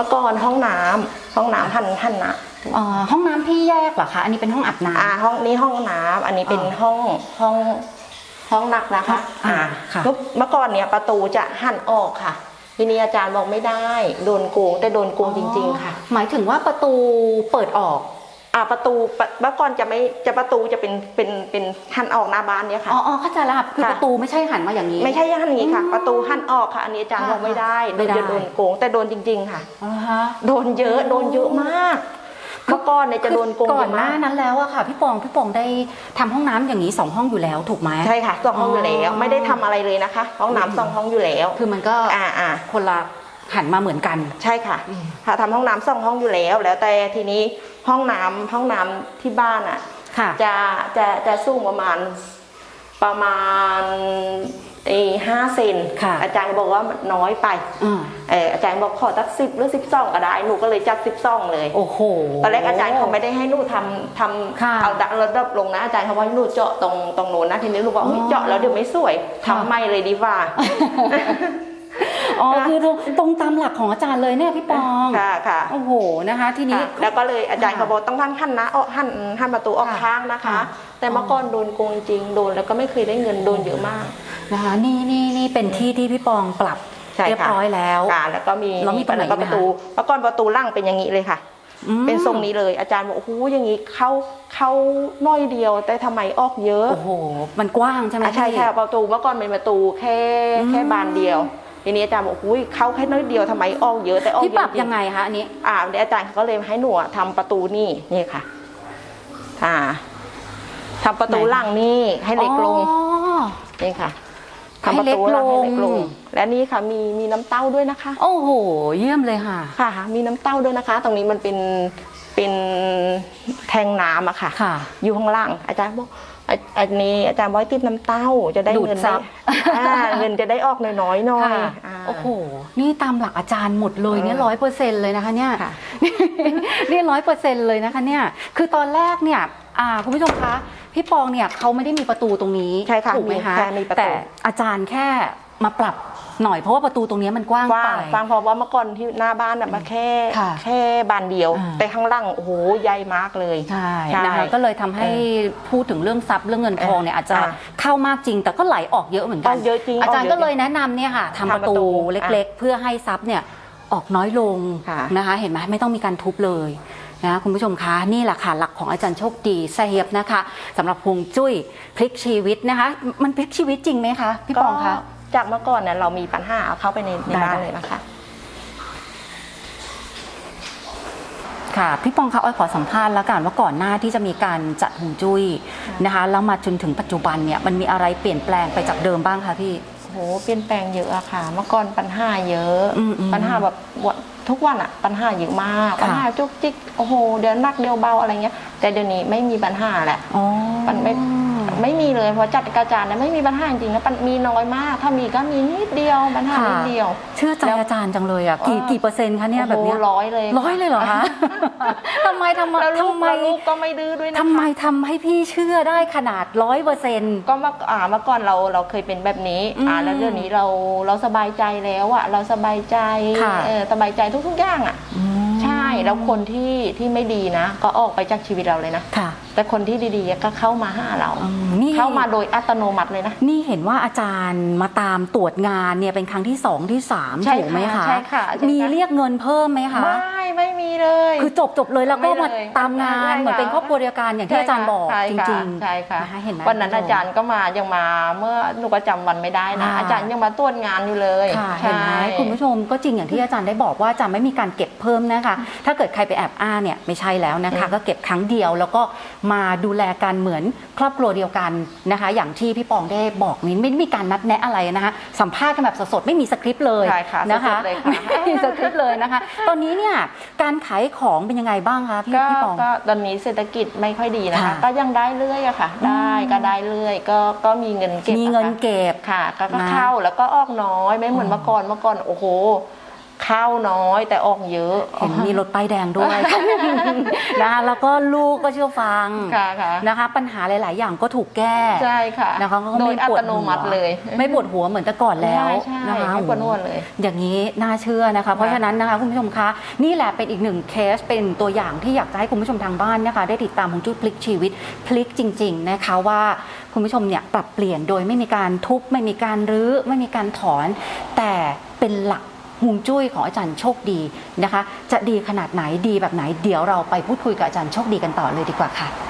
มื่อก่อนห้องน้ำห้องน้ำหันหันนะอ๋อห้องน้ำพี่แยกเหรอคะ อันนี้เป็นห้องอาบน้ อ่าห้องนี้ห้องน้ำอันนี้เป็นอ๋อห้องห้องห้องหนักนะคะอ่าค่ะเมื่อเมื่อก่อนเนี่ยประตูจะหันออกค่ะ ทีนี้อาจารย์บอกไม่ได้ โดนโกงแต่โดนโกำงจริง ๆ ค่ะ หมายถึงว่าประตูเปิดออก อ่าประตูปะเมื่อก่อนจะไม่จะประตูจะเป็นเป็นเป็นหันออกหน้าบ้านเนี่ยค่ะ อ๋ออ๋อเข้าใจแล้วค่ะคือค่ะ ประตูไม่ใช่หันมาอย่างนี้ ไม่ใช่หันอย่างนี้ค่ะอืมประตูหันออกค่ะ อันนี้อาจารย์ค่ะบอกไม่ได้ไม่ได้ จะโดนโกงแต่โดนจริง ๆ ค่ะ อ๋อฮะ โดนเยอะโดนเยอะมากเมื่อก่อนเนี่ยจะโดนโกงก่อเยนอะหน้ามาก นั้นแล้วอะค่ะพี่ปองพี่ปองได้ทำห้องน้ำอย่างนี้สองห้องอยู่แล้วถูกไหม ใช่ค่ะสองห้องอยู่แล้ว อ๋อ ไม่ได้ทำอะไรเลยนะคะ ห้องน้ำสองห้องอยู่แล้วคือมันก็อ่าอ่า คนละ หันมาเหมือนกัน ใช่ค่ะค่ะทำห้องน้ำสองห้องอยู่แล้ว แล้วแต่ทีนี้ห้องน้ำห้องน้ำที่บ้านอะค่ะ จะจะจะสูงประมาณประมาณเอห้าเซนค่ะ อาจารย์บอกว่ามันน้อยไปอ่าเอออาจารย์บอกขอสักสิบหรือสิบสองก็ได้หนูก็เลยจัดสิบสองเลย โอ้โห ตอนแรกอาจารย์เขาไม่ได้ให้หนูทำทค่ะำเอาดักระดับลงนะอาจารย์เขาบอกให้หนูเจาะตรงตรงโน้นนะทีนี้หนูบอกเฮ้ยอ๋อเจาะแล้วเดี๋ยวไม่สวยค่ะทำไม่เลยดีกว่า อ๋อคือตรงตรงตามหลักของอาจารย์เลยเนี่ยพี่ปองค่ะค่ะโอ้โหนะคะ ทีนี้ค่ะแล้วก็เลยอาจารย์เขาบอกต้องท่านหันนะออกหันหันประตูออกค่ะข้างนะคะค่ะแต่เมื่อก่อนโดนโกงจริงโดนแล้วก็ไม่เคยได้เงินโดนเยอะมากนะคะนี่นี่นี่เป็นที่ที่พี่ปองปรับใช่ค่ะเรียบร้อยแล้วค่ะแล้วก็มีแล้วมีตรงไหนแล้วก็ไหมปคะระตูเมื่อก่อนประตูล่างเป็นอย่างนี้เลยค่ะอืมเป็นทรงนี้เลยอาจารย์บอกโอ้โหอย่างนี้เข้าเข้าน้อยเดียว แต่ทำไมออกเยอะโอ้โหมันกว้างใช่ไหมอะใช่พี่ใช่ประตูเมื่อก่อนเป็นประตูแค่อืมแค่บานเดียว ทีนี้อาจารย์บอกอุ้ยเข้าแค่น้อยเดียวทำไมออกเยอะแต่ออกพี่เยปรัอะบจริยังไงคะอันนี้อ่าเดี๋ยวอาจารย์เขาก็เลยให้หนูอะทำประตูนี่นี่ค่ะ อ่าทำประตูไหนหลังนี่ให้เล็กลงอ๋อนี่ค่ะให้ทำประตูหลังให้เล็เล็กกลลงงและนี่ค่ะมีมีน้ำเต้าด้วยนะคะ โอ้โห เยี่ยมเลยค่ะ ค่ะ มีน้ำเต้าด้วยนะคะ ตรงนี้มันเป็นเป็นแทงน้ำอะค่ะค่ะอยู่ข้างล่าง อาจารย์บอก อะอันนี้อาจารย์บอกให้ติดน้ำเต้าจะได้ดูดเงินซัได้บ อ่าเงินจะได้ออกน้อยๆหน่อยค่ะอ่าโอ้โห นี่ตามหลักอาจารย์หมดเลยเนี่ยเออร้อยเปอร์เซ็นต์เลยนะคะเนี่ย ค่ะ นี่ร้อยเปอร์เซ็นต์เลยนะคะเนี่ย คือตอนแรกเนี่ยอ่าคุณผู้ชมคะ พี่ปองเนี่ยเขาไม่ได้มีประตูตรงนี้ ใช่ค่ะถูกไหมมีคะแค่มีประตูแต่อาจารย์แค่ มาปรับหน่อยเพราะว่าประตูตรงนี้มันกว้างกว้าไป งกว้างเพราะว่าเมื่อก่อนที่หน้าบ้านน่ะมาแค่ค่ะแค่บานเดียว อ่า แต่ข้างล่างโอ้โหใหญ่มากเลย ใช่ใช่นะคะก็เลยทำให้เอพูดถึงเรื่องทรัพย์เรื่องเงินทองเนี่ยอาจจะอ่าเข้ามากจริง แต่ก็ไหลออกเยอะเหมือนกัอนอกเยอะจริงอาจารย์ออกเยอะก็เลยแนะนำเนี่ยค่ะทำทำประตูประตูเล็กๆ เพื่อให้ทรัพย์เนี่ยออกน้อยลงค่ะ นะคะ เห็นไหมไม่ต้องมีการทุบเลยนะคุณผู้ชมคะนี่แหละค่ะหลักของอาจารย์โชคดีเซเฮบนะคะสำหรับพวงจุ้ยพลิกชีวิตนะคะ มันพลิกชีวิตจริงไหมคะพี่ปองคะ จากเมื่อก่อนเนี่ยเรามีปัญหาเอาเข้าไปในในได้บ้านได้เลยนะคะ ค่ะพี่ปองคะอ้อยขอสัมภาษณ์แล้วกันว่าก่อนหน้าที่จะมีการจัดหงจุ้ยนะคะแล้วมาจนถึงปัจจุบันเนี่ยมันมีอะไรเปลี่ยนแปลงไปจากเดิมบ้างคะพี่โอ้โหเปลี่ยนแปลงเยอะอะค่ะ เมื่อก่อนปัญหาเยอะอืมอืมปัญหาแบบวันทุกวันอะปัญหาเยอะมากค่ะปัญหาจุกจิกโอ้โหเดี๋ยวหนักเดี๋ยวเบาอะไรเงี้ย แต่เดี๋ยวนี้ไม่มีปัญหาแหละอ๋อมันไม่ ไม่มีเลยเพราะจัดกระจานเนี่ยไม่มีปัญหาจริงๆนะปัญมีน้อยมาก ถ้ามีก็มีนิดเดียวปัญหาค่ะนิดเดียว เชื่อใจแล้วอาจารย์จังเลยอะกี่เออกี่เปอร์เซ็นต์คะเนี่ยแบบเนี้ยโอ้โหร้อยเลยร้อยเลยเหรอคะทำไมทำไมแล้วลูกทำไมแล้วลูกก็ไม่ดื้อด้วยนะคะทำไมทำให้พี่เชื่อได้ขนาดร้อยเปอร์เซ็นต์ก็เมื่ออ่าเมื่อก่อนเราเราเคยเป็นแบบนี้อืมอ่าแล้วเรื่องนี้เราเราสบายใจแล้วอะเราสบายใจค่ะเออสบายใจทุกๆอย่างอะใช่แล้วคนที่ที่ไม่ดีนะ ก็ออกไปจากชีวิตเราเลยนะค่ะ แต่คนที่ดีๆ ก็เข้ามาหาเราอืมนี่เข้ามาโดยอัตโนมัติเลยนะ นี่เห็นว่าอาจารย์มาตามตรวจงานเนี่ยเป็นครั้งที่สองที่สามใช่ถูกไหมค่ะคะใช่ค่ะใช่ค่ะมีเรียกเงินเพิ่มไหมคะไม่ไม่มีเลยคือ จบจบเลยแล้วก็ไม่มาเลยตามงานใช่ค่ะเหมือนเป็นครอบครัวเดียวกันอย่างที่อาจารย์บอกใช่จค่ะริงใช่ค่ะนะคะเห็นไหม วันนั้นคุณผู้ชมอาจารย์ก็มายังมาเมื่อหนูก็จำวันไม่ได้นะค่ะอาจารย์ยังมาตรวจงานอยู่เลยค่ะเห็นไหมใช่ คุณผู้ชมก็จริงอย่างที่อาจารย์ได้บอกว่าอาจารย์ไม่มีการเก็บเพิ่มนะคะ ถ้าเกิดใครไปแอบอ้างเนี่ยไม่ใช่แล้วนะคะอืมก็เก็บครั้งเดียวแล้วก็มาดูแลกันเหมือนครอบครัวเดียวกันนะคะ อย่างที่พี่ปองได้บอกนี้ไม่ได้มีการนัดแนะอะไรนะคะสัมภาษณ์กันแบบสดๆไม่มีสคริปต์เลยใช่ค่ะนะคะสดๆเลยค่ะ ไม่มีสคริปต์เลยนะคะ ตอนนี้เนี่ยการขายของเป็นยังไงบ้างคะพี่ก็พี่ปอง ก็ตอนนี้เศรษฐกิจไม่ค่อยดีนะคะ ค่ะก็ยังได้เรื่อยอะค่ะ ได้ก็ได้เรื่อยก็ก็มีเงินเก็บมีเงินอะค่ะเก็บค่ะก็ก็นะเข้าแล้วก็ออกน้อยไม่เหมือนอ๋อเมื่อก่อนเมื่อก่อนโอ้โหเข้าน้อยแต่ออกเยอะเห็นมีรถป้ายแดงด้วยนะคะแล้วก็ลูกก็เชื่อฟังค่ะค่ะนะคะ ปัญหาหลาย ๆ อย่างก็ถูกแก้ใช่ค่ะนะคะก็โดไม่ยอัปวตดโนหัวมัติเลยไม่ปวดหัวเหมือนแต่ก่อนแล้วใช่ใช่นะคะไม่ปวดหัวเลย อย่างนี้น่าเชื่อนะคะ เพราะฉะนั้นนะคะคุณผู้ชมคะนี่แหละเป็นอีกหนึ่งเคสเป็นตัวอย่างที่อยากจะให้คุณผู้ชมทางบ้านนะคะ ได้ติดตามของจุดพลิกชีวิตพลิกจริง ๆ นะคะว่าคุณผู้ชมเนี่ยปรับเปลี่ยนโดยไม่มีการทุบไม่มีการรื้อไม่มีการถอน แต่เป็นหลัก ฮวงจุ้ยของอาจารย์โชคดีนะคะ จะดีขนาดไหนดีแบบไหนเดี๋ยวเราไปพูดคุยกับอาจารย์โชคดีกันต่อเลยดีกว่าค่ะ